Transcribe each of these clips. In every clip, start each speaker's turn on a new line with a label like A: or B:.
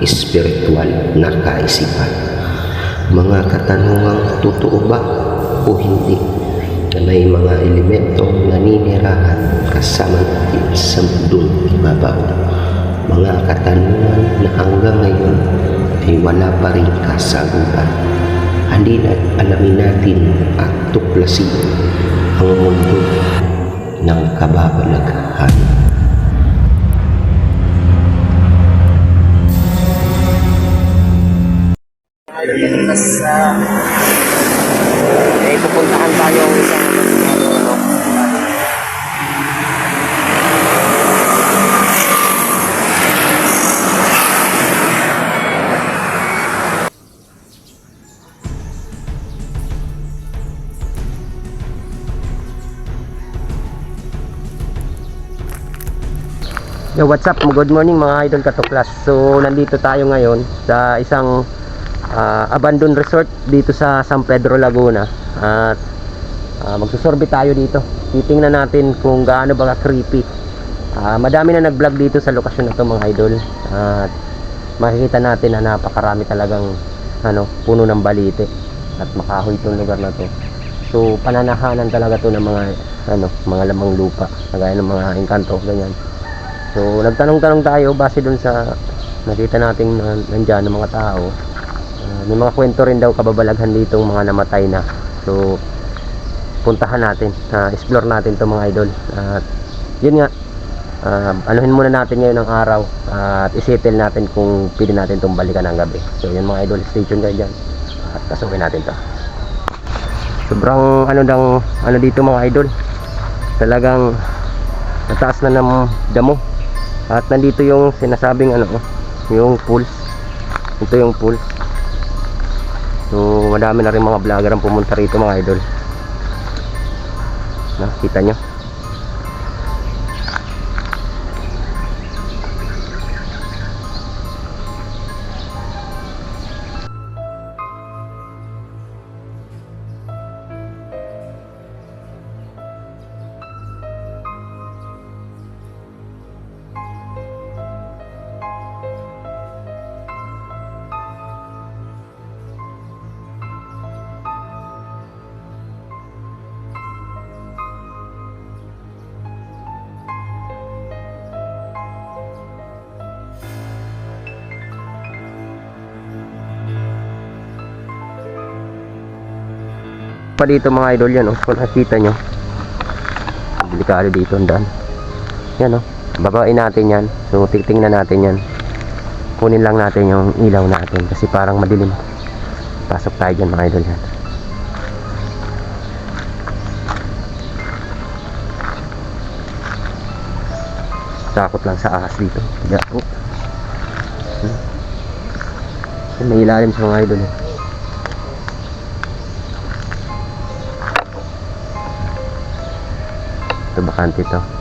A: espiritual na kaisipan. Mga katanungang totoo ba o hindi na may mga elementong naninirahan kasama natin sa mundong ibabaw. Mga katanungan na hanggang ngayon ay wala pa rin kasagutan. Halina't alamin natin at tuklasin ang mundo ng kababalaghan.
B: Tapos, uh, may pupuntahan tayo sa Yo, what's up? Good morning mga idol katuklas. So, nandito tayo ngayon sa isang ah, abandoned resort dito sa San Pedro Laguna. At ah, magsusorbe tayo dito. Titingnan natin kung gaano ba ka-creepy. Ah, madami na nag-vlog dito sa lokasyon na to mga idol. At makikita natin na napakarami talagang ano, puno ng balite at makahoy itong lugar na to. So, pananahanan talaga to ng mga ano, mga lamang lupa, kagaya ng mga engkanto, ganyan. So, nagtanong-tanong tayo base dun sa nakita natin na nandyan ng mga tao. Ah, may mga kwento rin daw kababalaghan dito mga namatay na. So, puntahan natin, ah, explore natin to mga idol. At yun nga, ah, anuhin muna natin ngayon ang araw at isettle natin kung pwede natin itong balikan ng gabi. So, yun mga idol, stay tuned kayo dyan. At kasukin natin to. Sobrang ano daw, ano dito mga idol. Talagang nataas na ng damo. At nandito yung sinasabing ano, yung pools. Ito yung pools. So, madami na rin mga vlogger ang pumunta rito mga idol. Nakita nyo? Pa dito mga idol yan oh, kung nakikita nyo delikado dito ang daan yan oh, babain natin yan so titingnan natin yan kunin lang natin yung ilaw natin kasi parang madilim pasok tayo dyan mga idol yan takot lang sa ahas dito yeah. oh. Hmm. Yan, may ilalim sa mga idol eh. Bakante to.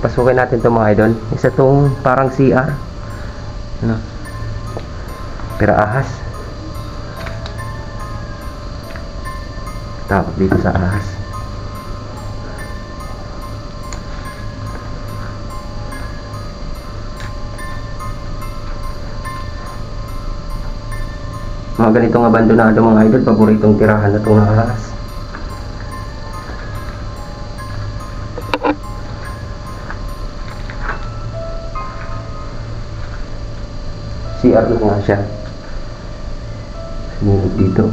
B: Pasukin natin to mga idol. Isa tong parang CR. Ano? Pero ahas. Tapos dito sa ahas. Mga ganitong abandonado mga idol, paboritong tirahan na itong ahas. CR na nga siya. Sinulog dito.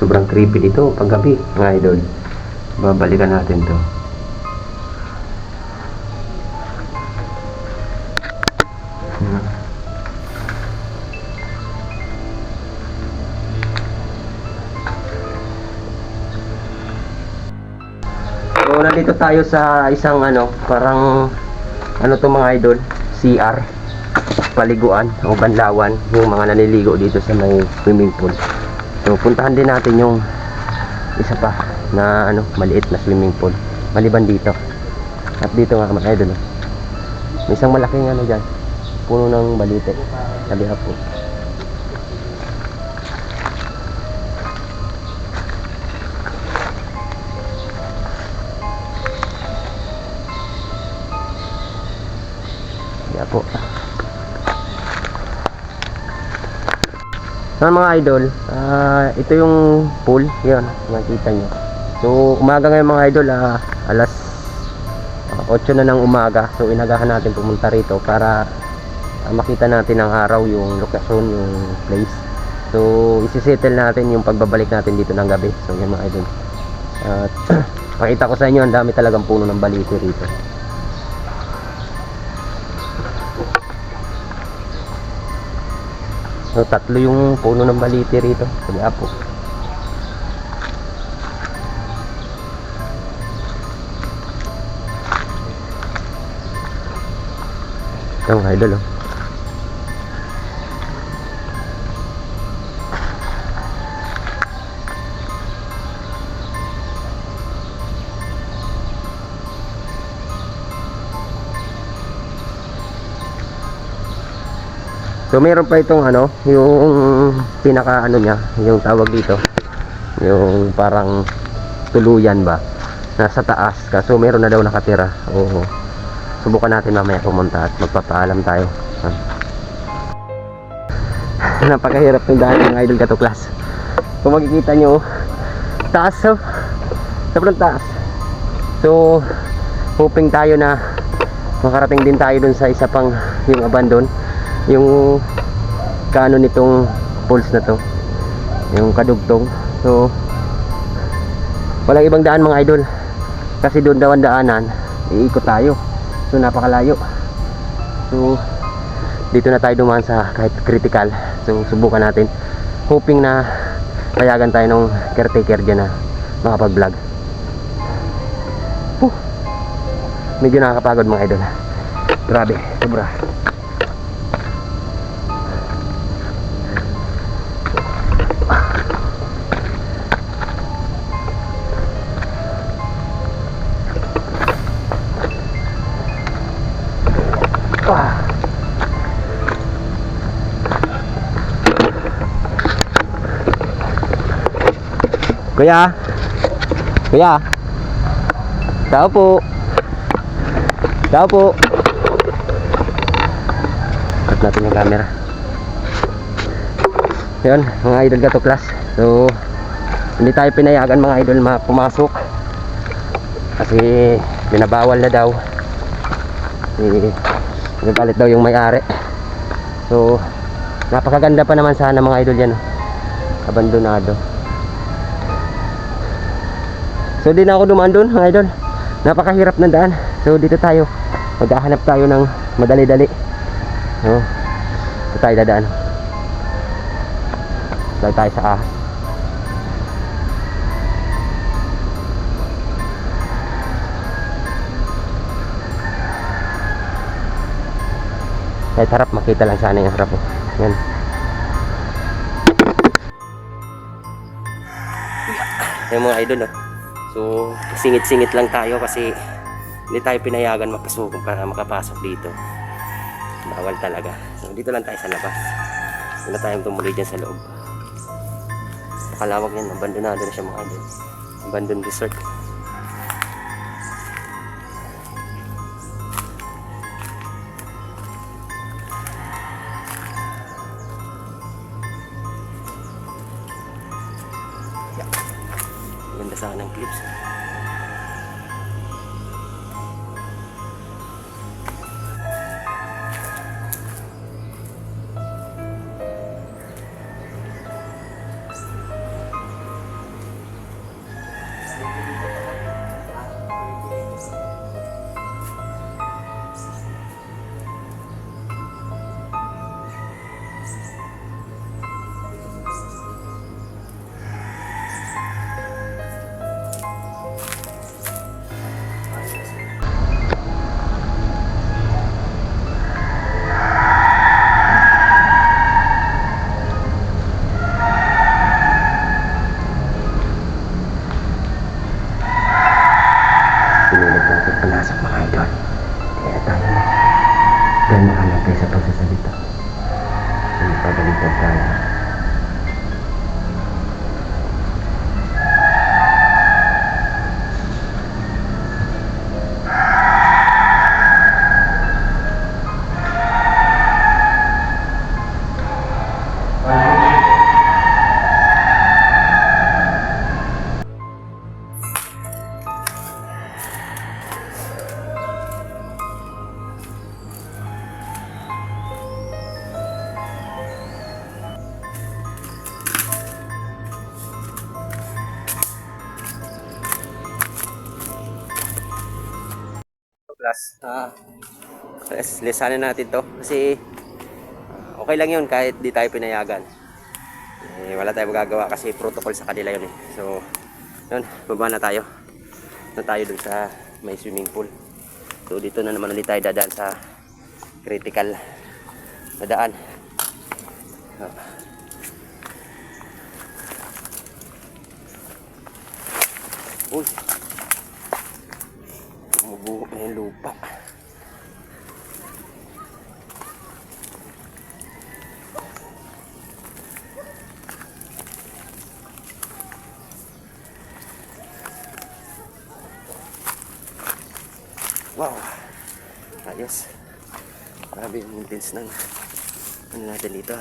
B: Sobrang creepy dito pag gabi, mga idol. Babalikan natin to. Nandito tayo sa isang ano, parang ano to mga idol, CR, paliguan o banlawan, yung mga naliligo dito sa may swimming pool. So puntahan din natin yung isa pa na ano, maliit na swimming pool. Maliban dito. At dito nga mga idol. oh. May isang malaking ano dyan, puno ng balite. Sabi po. Kaya po. So mga idol, ah, ito yung pool, yun, nakita nyo. So umaga ngayon mga idol, ah, alas ah, 8 na ng umaga. So inagahan natin pumunta rito para ah, makita natin ang araw, yung lokasyon, yung place. So isisettle natin yung pagbabalik natin dito ng gabi. So yan mga idol. At pakita ko sa inyo, ang dami talagang puno ng baliti rito. So, tatlo yung puno ng baliti rito. Kaya po. Ito mga idol oh. So meron pa itong ano, yung pinaka ano niya, yung tawag dito. Yung parang tuluyan ba nasa taas. Kaso meron na daw nakatira. Oo. Subukan natin mamaya pumunta at magpapaalam tayo. Ah. Napakahirap ng daan ng idol katuklas. Kung makikita nyo, taas so, sobrang taas. So, hoping tayo na makarating din tayo dun sa isa pang yung abandon yung kano nitong poles na to. Yung kadugtong. So walang ibang daan mga idol. Kasi doon daw ang daanan iikot tayo. So napakalayo. So dito na tayo dumaan sa kahit critical. So subukan natin. Hoping na payagan tayo ng caretaker dyan na makapag vlog Huh. medyo nakakapagod mga idol. Grabe sobra Kuya. Kuya. Tao po. Tao po. Cut natin yung camera. Yun, mga idol ka to class. So, hindi tayo pinayagan mga idol ma pumasok. Kasi binabawal na daw. Eh, Nagalit daw yung may-ari. So, napakaganda pa naman sana mga idol yan. Abandonado. So, di na ako dumaan doon mga idol. Napakahirap ng daan. So, dito tayo. Maghahanap tayo ng madali-dali. No? Dito tayo dadaan. Dito tayo sa ahas. kahit harap makita lang sana yung harap oh. yan yung mga idol oh. So singit-singit lang tayo kasi hindi tayo pinayagan mapasok para makapasok dito. Bawal talaga. So dito lang tayo sa labas. Wala tayong tumuloy dyan sa loob. Nakalawag yan. Abandonado na siya mga idol. Abandoned resort les, lesanin natin to kasi ah, okay lang yun kahit di tayo pinayagan. Eh, wala tayong magagawa kasi protocol sa kanila yun eh. So, yun, baba na tayo. Na tayo dun sa may swimming pool. So, dito na naman ulit tayo dadaan sa critical na daan. Ah. Uy, Mabuo na yung lupa. Wow! Ayos. Grabe yung intense ng ano natin dito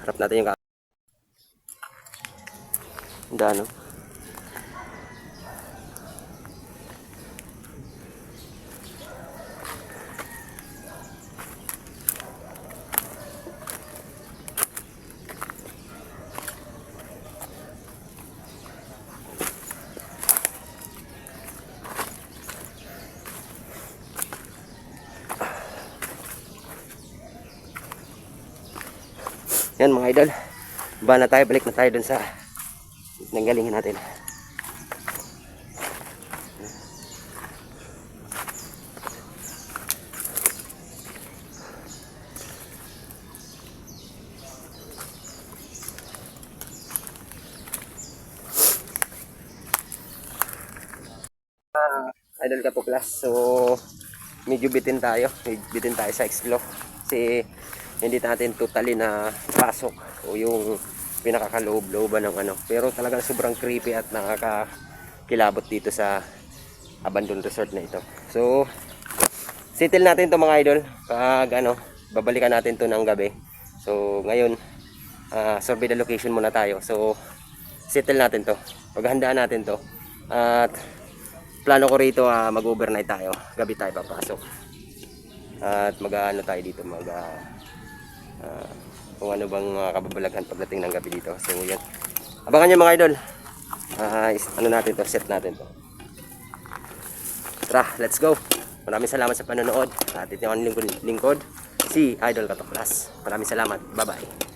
B: Harap natin yung ka... Yan mga idol. Ba na tayo, balik na tayo dun sa nanggalingan natin. Ah, idol ka po class. So, medyo bitin tayo. Medyo bitin tayo sa explore. Kasi hindi natin totally na pasok o yung pinakakaloob-looban ng ano. Pero talagang sobrang creepy at nakakakilabot dito sa abandoned resort na ito. So, settle natin to mga idol. Pag ano, babalikan natin to ng gabi. So, ngayon, ah, survey the location muna tayo. So, settle natin to. Paghandaan natin to. At plano ko rito ah, mag-overnight tayo. Gabi tayo papasok. At mag-ano tayo dito, mag ah, ah, kung ano bang mga kababalaghan pagdating ng gabi dito. So yun. Abangan nyo mga idol. Is- ano natin to, set natin to. Tara, let's go. Maraming salamat sa panonood. At ito yung lingkod, lingkod si Idol Katok. Maraming salamat. Bye-bye.